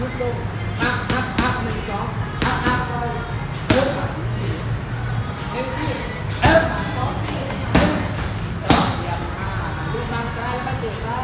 ลุกลงอัพอัพอัพหนึ่งสองอัพอัพไปเอฟเอฟที่เอ็ฟสองที่เอฟสองเหยียบอ่าดูทางซ้ายไปดูซ้าย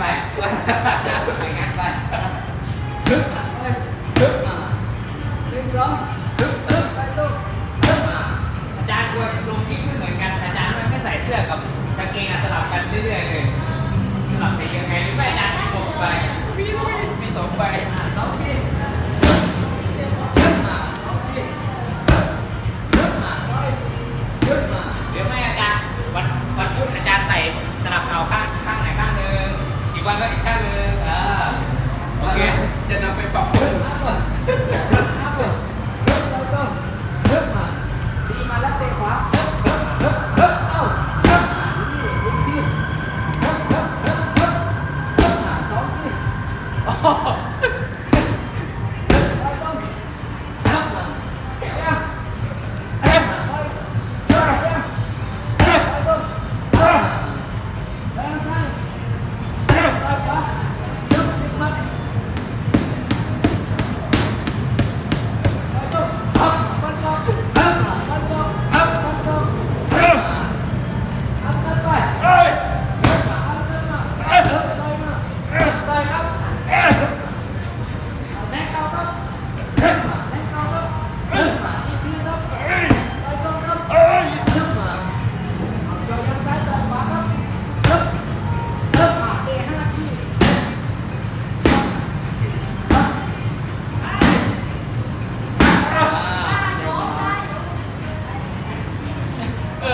ไปไปงานไปหนึ่งสองไปลูกอาจารย์ควรลงคลิปไม่เหมือนกัน อาจารย์ไม่ใส่เสื้อกับกางเกงสลับกันเรื่อยๆเลยสลับแต่ยังไงไม่อาจารย์ไม่บอกไป แค่ข้านึงอ่าโอเค จะนำไปปรับปรุง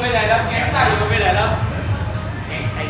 ไปไหนแล้วแก๊งไก่ไปไหนแล้วแก๊งไก่